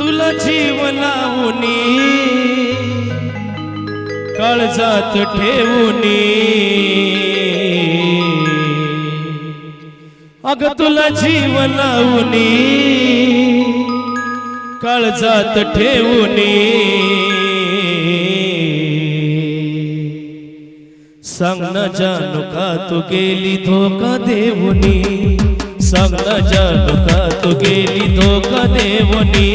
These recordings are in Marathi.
तुला जीव लावूनी काळजात ठेवूनी. अग तुला जीव लावूनी काळजात ठेवूनी. सांग ना जानू का तू गेली धोका देऊनी? सांग जानू का तू गेली धोका देवनी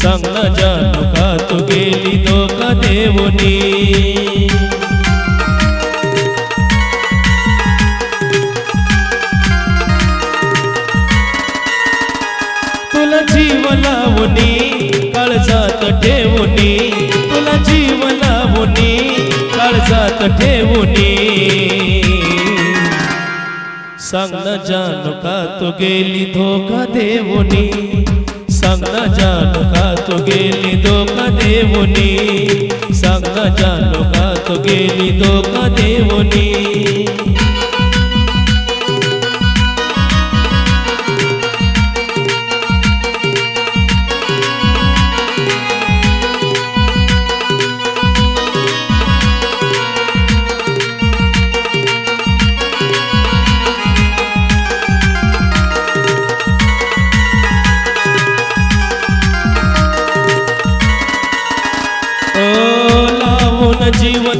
सांग जानू का तू गेली धोका देवनी तुला जीव लावणी काळजात ठेवणी तुला जीव लावणी काळजात ठेवणी सांग न जानू का तू गेली धोका देऊनी सांग न जानू का तू गेली धोका देऊनी सांग न जानू का तू गेली धोका देऊनी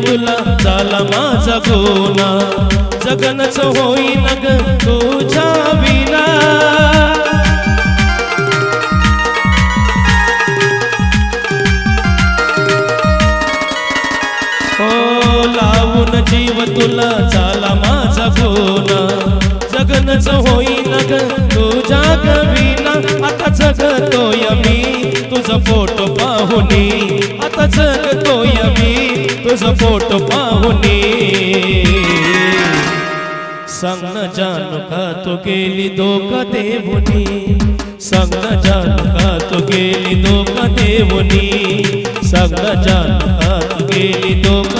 तुला झाला माझा गोना जगनच होईन ग तुझ्या विना. ओ लावून जीव तुला झाला माझा गोना जगनच होईन ग तुझ्या गवीना आता जगतोय मी तुझा फोटो पाहुनी तो गेली धोका देवनी सांग न जानू का तू गेली धोका देवनी सांग न जानू का तू गेली धोका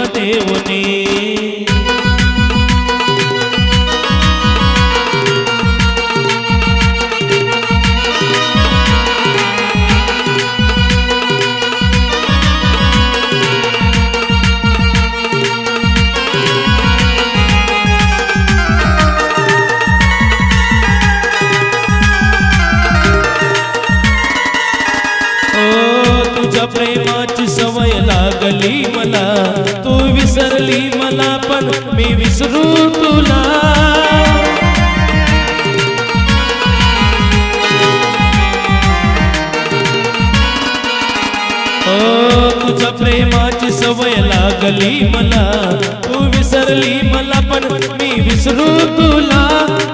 विसरू तुला. ओ तुझ्या प्रेमाची सवय लागली मला. तू विसरली मला पण मी विसरू तुला.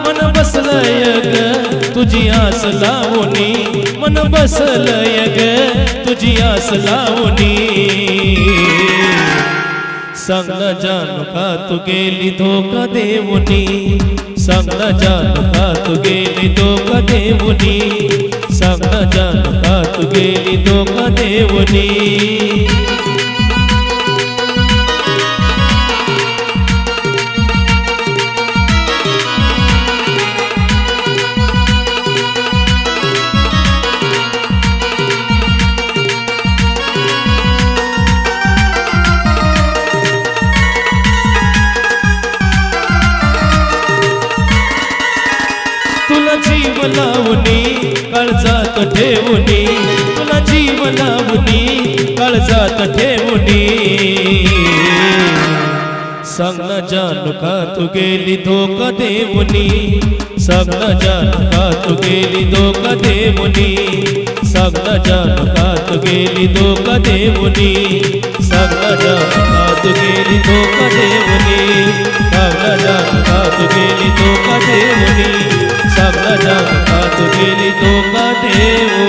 मन बसलय ग तुझी आस लावणी. मन बसलय ग तुझी आस लावणी. सांग न जानू का तू गेली धोका देऊनी सांग न जानू का तू गेली धोका लावणी काळजात ठेवणी. तुला जीव लावणी काळजात ठेवणी. सांग न जानू का तू गेली धोका देवनी सांग न जानू का तू गेली धोका देवनी सांग न जानू का तू गेली धोका देवनी सांग न जानू का तू गेली धोका देवनी सांग न जानू का तू गेली धोका देवनी जानू का तू गेली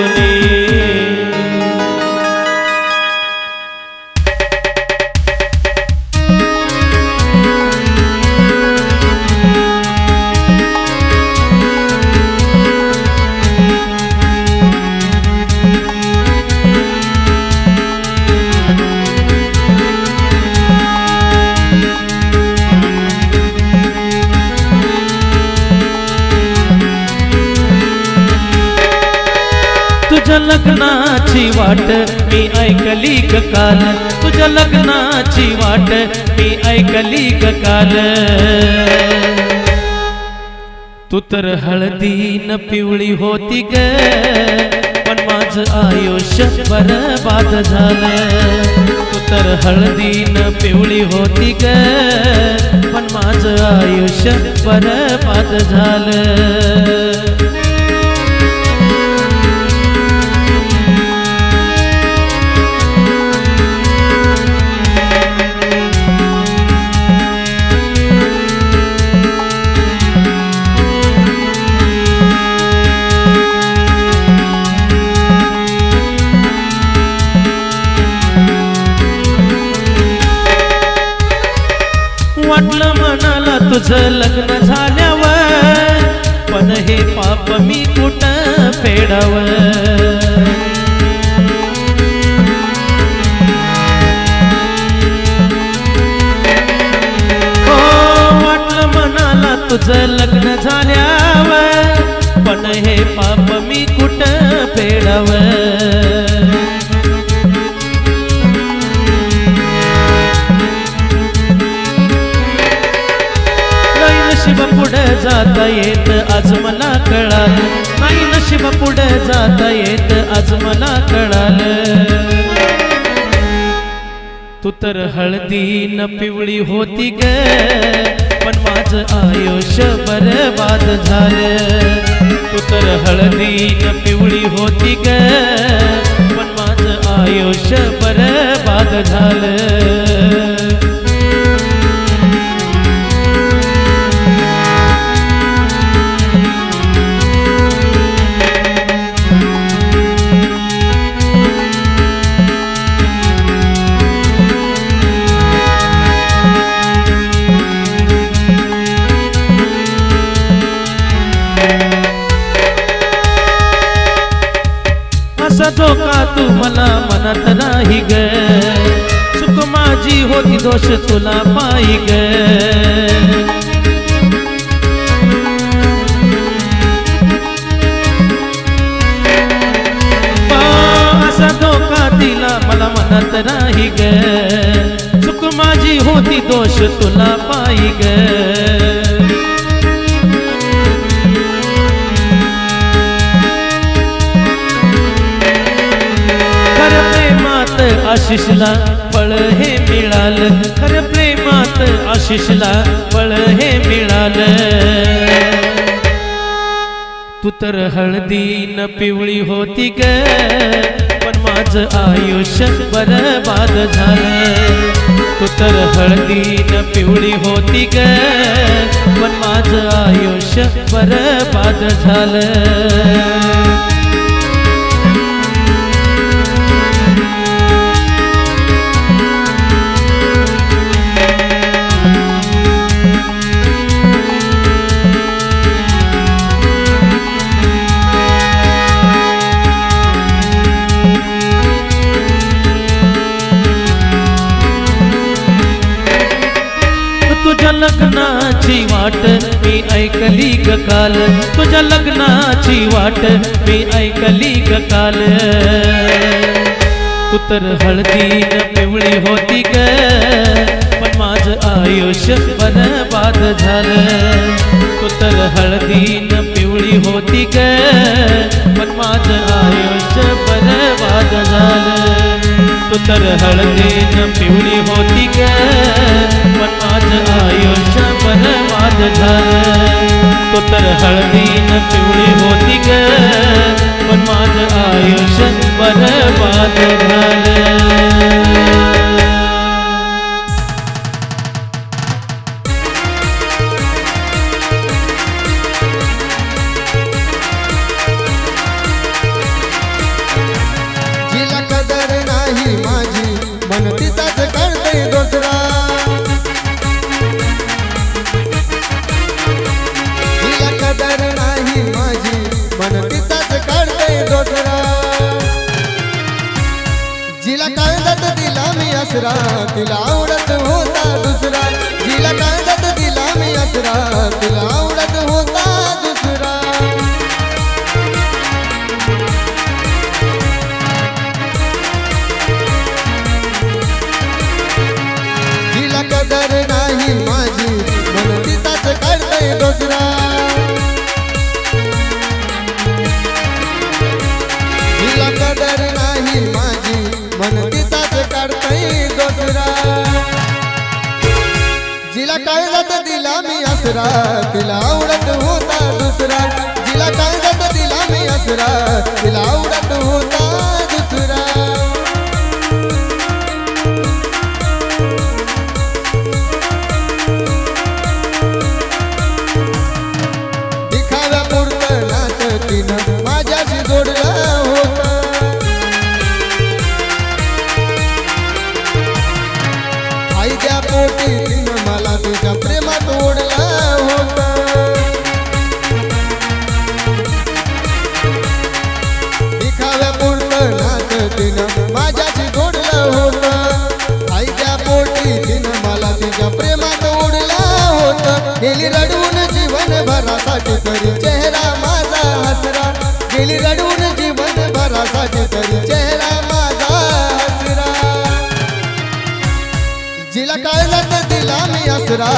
वाट मी ऐकली ग काल. तुझ्या लग्नाची वाट मी ऐकली ग काल. तू तर न पिवळी होती ग पण माझ आयुष्य बरबाद झालं. तू तर हळदीन पिवळी होती ग पण माझ आयुष्य बरबाद झालं. वाटलं मनाला तुझं लग्न झाल्यावर. पण हे पाप मी कुठं फेडाव? हो वाटलं मनाला तुझं लग्न झाल्यावर. पुढे जाता येत आज मला कळाल. तू तर हळदी न पिवळी होती ग पण माझ आयुष्य बरबाद झालं. तू तर हळदी न पिवळी होती ग पण माझ आयुष्य बरबाद झालं. मला नाही ग. चुक माझी होती दोष तुला पायी ग. पा, असा धोका दिला मला म्हणत नाही ग. चुक माझी होती दोष तुला पायी ग. आशिषला फळ हे मिळालं. खर प्रेमात आशिषला फळ हे मिळालं. तू तर हळदी न पिवळी होती ग पण माझ आयुष्य बरबाद झालं. तू तर हळदी न पिवळी होती ग पण माझ आयुष्य बरबाद झालं. वाट मी ऐकली ग काल. तुझ्या लग्नाची वाट मी ऐकली ग काल. तू तर हळदी न पिवळी होती ग पण माझ आयुष्य बरबाद झालं. तू तर हळदी न पिवळी होती ग पण माझ आयुष्य बरबाद झालं. तू तर हळदी न पिवळी होती ग पण माझ आयुष्य बरबाद झालं तो तर हळदी न पिवळी होती ग पण माझं आयुष्य बरबाद झालं. आसरा तिला आवडत होता दुसरा. जिला कांदत दिला मी आसरा तिला आवडत होता दुसरा. जिला कदर नाही माझी म्हणून काढतय दुसरा असरा तिला आवडत होता दुसरा. तिला कागद दिला मी असरा तिला आवडत होता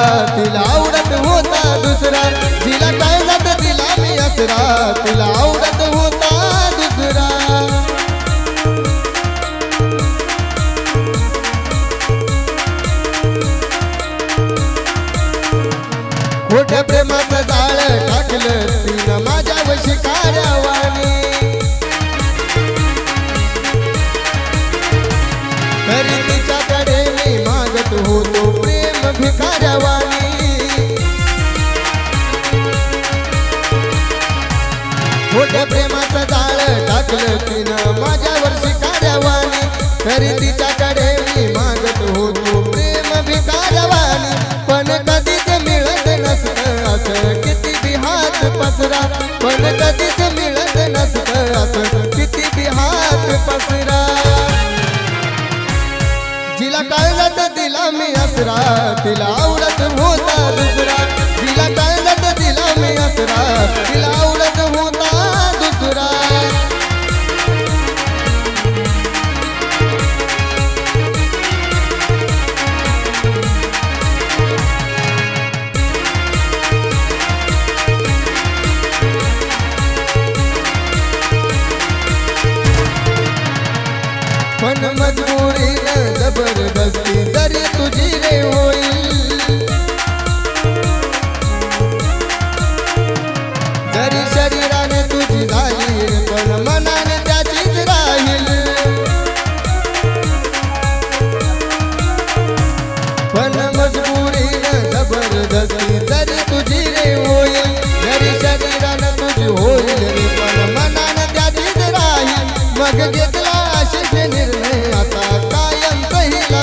तिला आवडत होता दुसरा. तिला काय जात तिला मी असरा. तिला आवडत होता दुसरा. खोट प्रेम पण कधीच मिळत असं. किती बिहात पसरा. जिला दिला मी असरा. तिला आवडत होता दुसरा. जिला काळजात दिला मी असरा.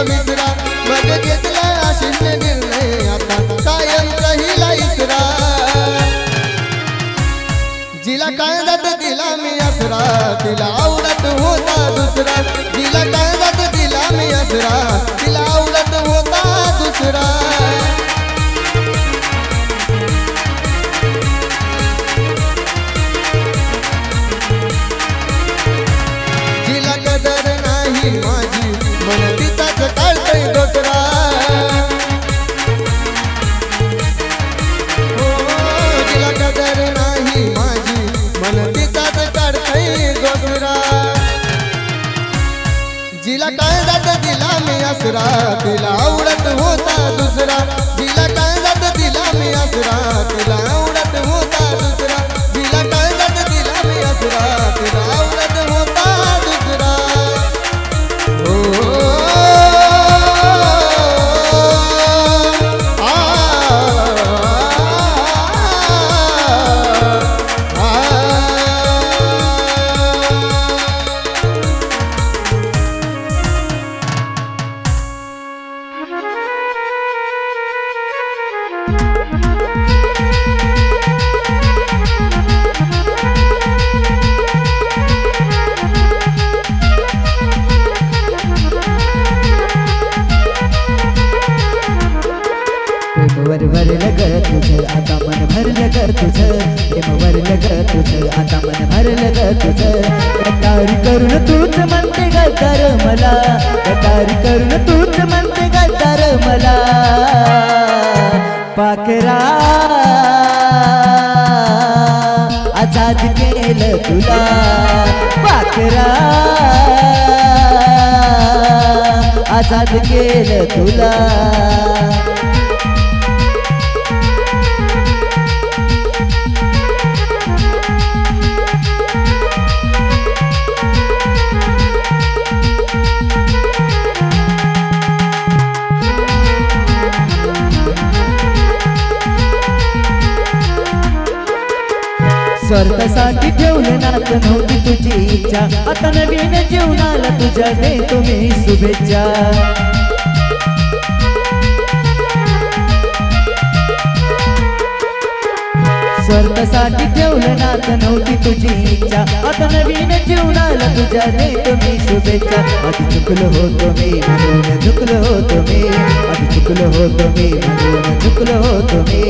विसरा मग घेतला आशिष निर्णय आता कायम राहिला इसरा जिला काळजात दिला मी असरा तिला आवडत होता दुसरा. जिला काळजात दिला मी असरा आसरा तिला आवडत होता दुसरा. तिला काळजात तिला मी आसरा तिला आवडत होता दुसरा. तिला काळजात तिला मी आसरा पाकरा. आजाद केलं तुला. पाकरा. आजाद केलं तुला. स्वार्थासाठी ठेवलं नात नव्हती तुझी इच्छा. आता नवीन जीवनाला तुझ्या देतो मी शुभेच्छा. स्वार्थासाठी ठेवलं नात नव्हती तुझी इच्छा. आता नवीन जीवनाला तुझ्या देतो मी शुभेच्छा. आधी चुकलो होतो मी म्हणून चुकलो होतो मी. आधी चुकलो होतो मी म्हणून चुकलो होतो मी.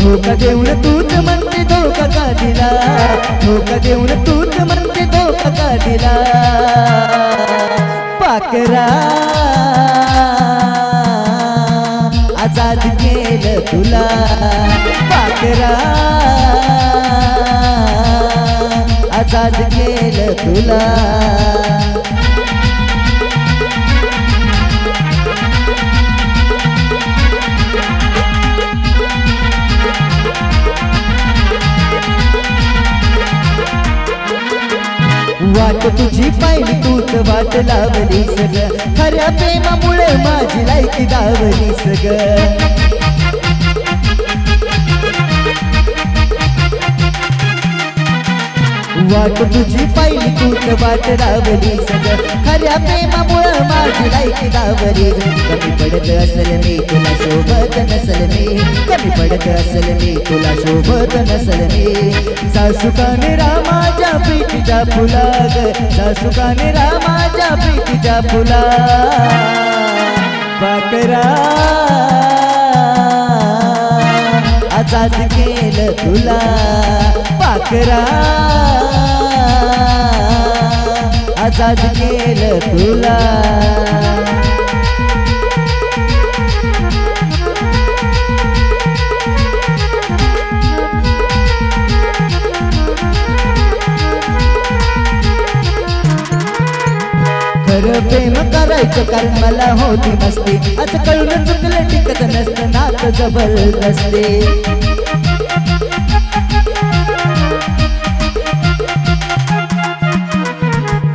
धोका देऊन तूच म्हणते धोका का दिला? धोका देऊन तूच म्हणते धोका का दिला? पाकरा आजाद केलं तुला पाखरा. आजाद केल तुला. वाट तुझी पाहिली तूच वाट लावली सग खऱ्या प्रेमामुळे माझी लायकी दावली सग वाट तुझी पाहिली तूच वाट रावली सग खऱ्या प्रेमामुळं माझी लायकी दावली कमी पडत असल मी तुला शोभत नसल मी. कमी पडत असल मी तुला शोभत नसल मी. सासुकाने रामाच्या प्रीतीच्या फुला सासुकाने रामाच्या प्रीतीच्या फुला पाकरा आजाद केलं तुला. पाकरा आजाद केलं तुला. प्रेम करायचं कारण मला होती मस्ती. आता कळून चुकलं टिकत नसतं नात जबरदस्ती.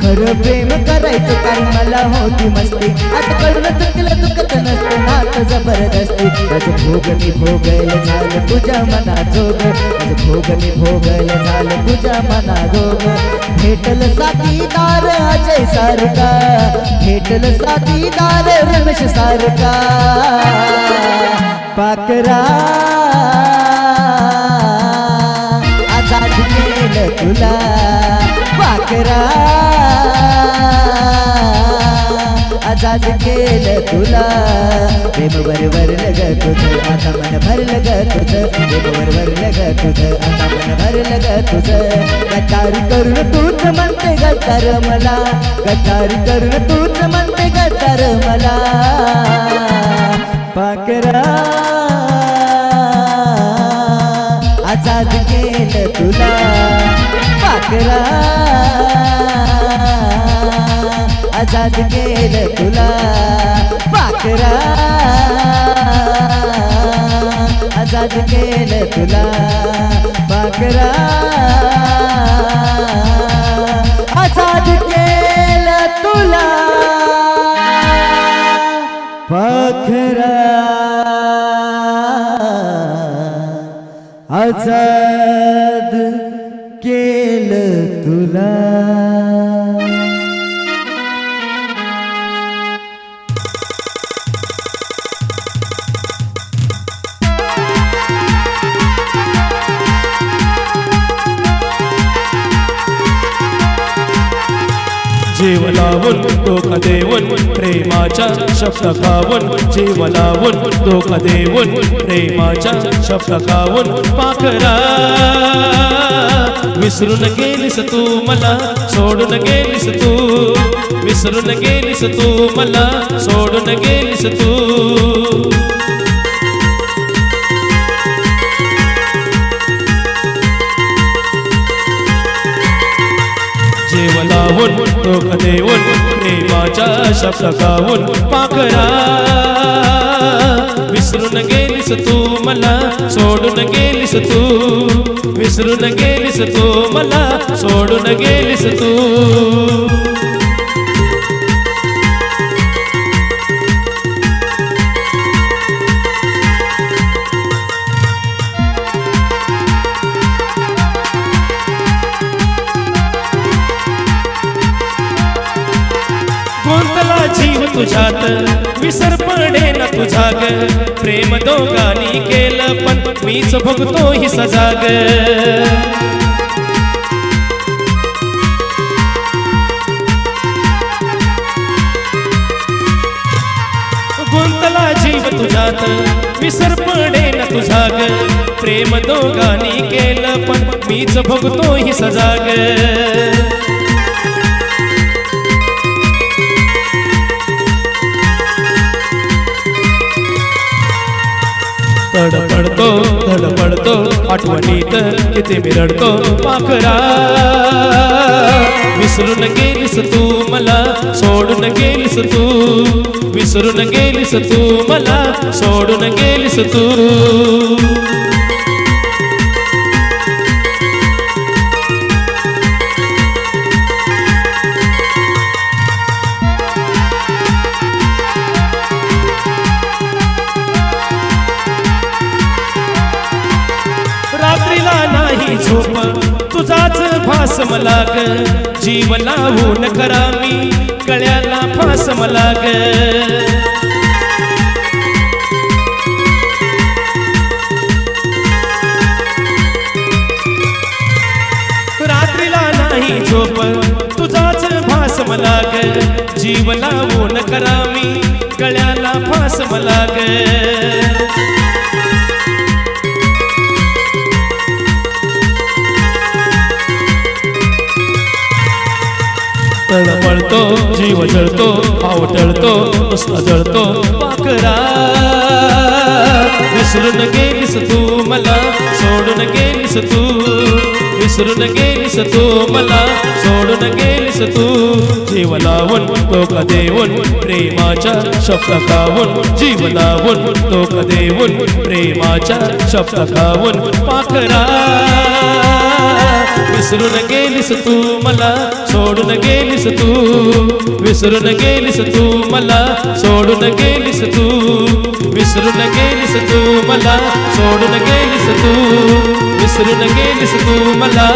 खरं प्रेम करायचं काय? मला होती मस्ती. आता कळून चुकलं चुकत नसतं. नात जबरदस्ती. माझं भोग मी भोगल झालं तुझ्या मना जोग माझं भोग मी भोगल झालं तुझ्या मना जोग भेटल साथीदार अजय सारखा. भेटल साथीदार रमेश सारखा. पाकरा. आजाद केलं तुला. पाकरा. साज केलं तुला. प्रेम बरोबर लग तुझं आता मन भर लग तुझं प्रेम बरोबर लग तुझं आता मन भर लग तुझं गटार करून तूच म्हणते गटार मला. गटार करून तूच म्हणते गटार मला. पाकरा. आजाद केलं तुला. पाकरा. आजाद केलं तुला. पाखरा. आजाद केलं तुला. पाखरा. आजाद केलं तुला. पाखरा. जीव लावून देऊन प्रेमाच्या शब्द खाऊन जीव लावून देऊन प्रेमाच्या शब्द खाऊन पाखरा. विसरून गेलीस तू मला सोडून गेलीस तू. विसरून गेलीस तू मला सोडून गेलीस तू. गाऊन दुःख देऊन प्रेमाच्या शब्द गाऊन पाखरा. विसरून गेलीस तू मला सोडून गेलीस तू. विसरून गेलीस तू मला सोडून गेलीस तू. तुझ्यात विसर पडे ना तुझा ग प्रेम दोघांनी केलं पण मीच भोगतो ही सजाग. गुंतला जीव तुझ्यात विसर पडे ना तुझा ग प्रेम दोघांनी केलं पण मीच भोगतो ही सजाग. तडपडतो धडपडतो आठवणीत किती मिरडतो पाखरा विसरून गेलीस तू मला सोडून गेलीस तू विसरून गेलीस तू मला सोडून गेलीस तू जीव लावून करा मी कळ्याला फास मला ग रात्रीला नाही झोप तुझाच भास मला ग जीव लावून करा मी कळ्याला फास मला ग तळमळतो जीव जळतो आवटळतो नुसता जळतो. पाखरा विसरून गेलीस तू मला सोडून गेलीस तू विसरून गेलीस तू मला सोडून गेलीस तू जीव लावून टोक देऊन प्रेमाच्या शब्द खाऊन जीव लावून देऊन प्रेमाच्या शब्द खाऊन पाखरा. विसरून गेलीस तू मला सोडून गेलीस तू विसरून गेलीस तू मला सोडून गेलीस तू विसरून गेलीस तू मला सोडून गेलीस तू विसरून गेलीस तू मला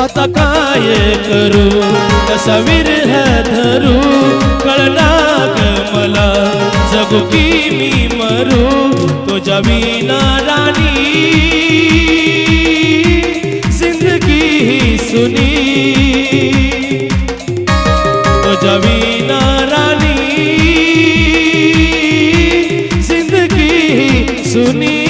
आता काय करू? कसा विरह धरू? कळनाग मला? जगू की मी मरू? तुझ्या विना राणी. जिंदगी ही सुनी. तुझ्या विना राणी. जिंदगी ही सुनी.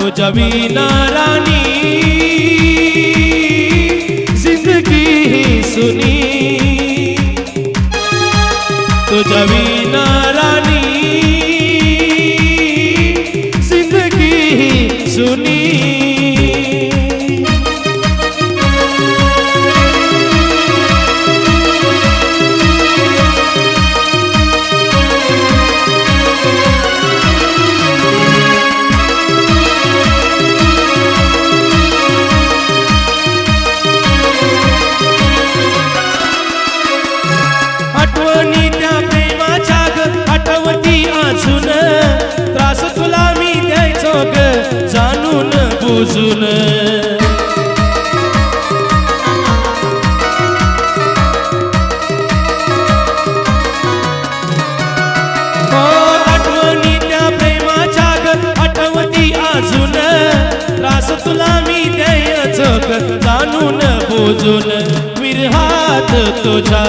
तुझ्या विना राणी. जिंदगी ही सुनी. तुझ्या विना राणी. विरहात तुझ्या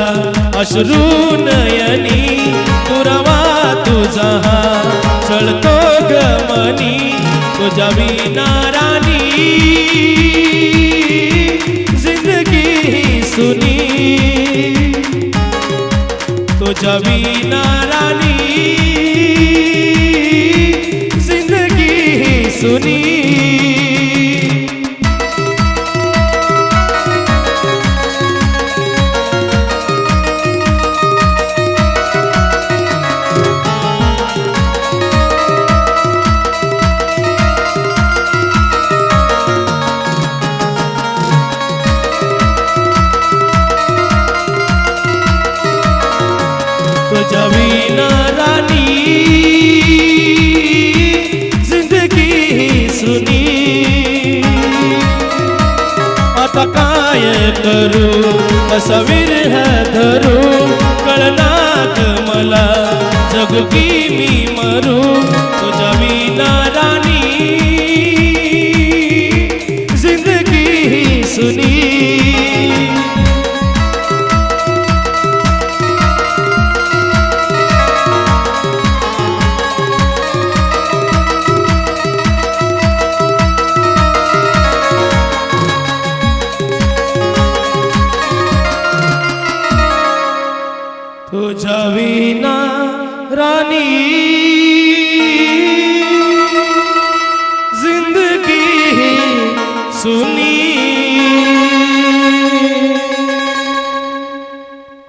अश्रू नयनी तुरवा तुझा हा. चळतो गमनी मनी तुझ्या विना जिंदगी ही सुनी. तुझ्या विनाराणी जिंदगी ही सुनी. आता काय करू कसा विरह धरू कळनाक मला जग की मी मरू तुझ्या विना राणी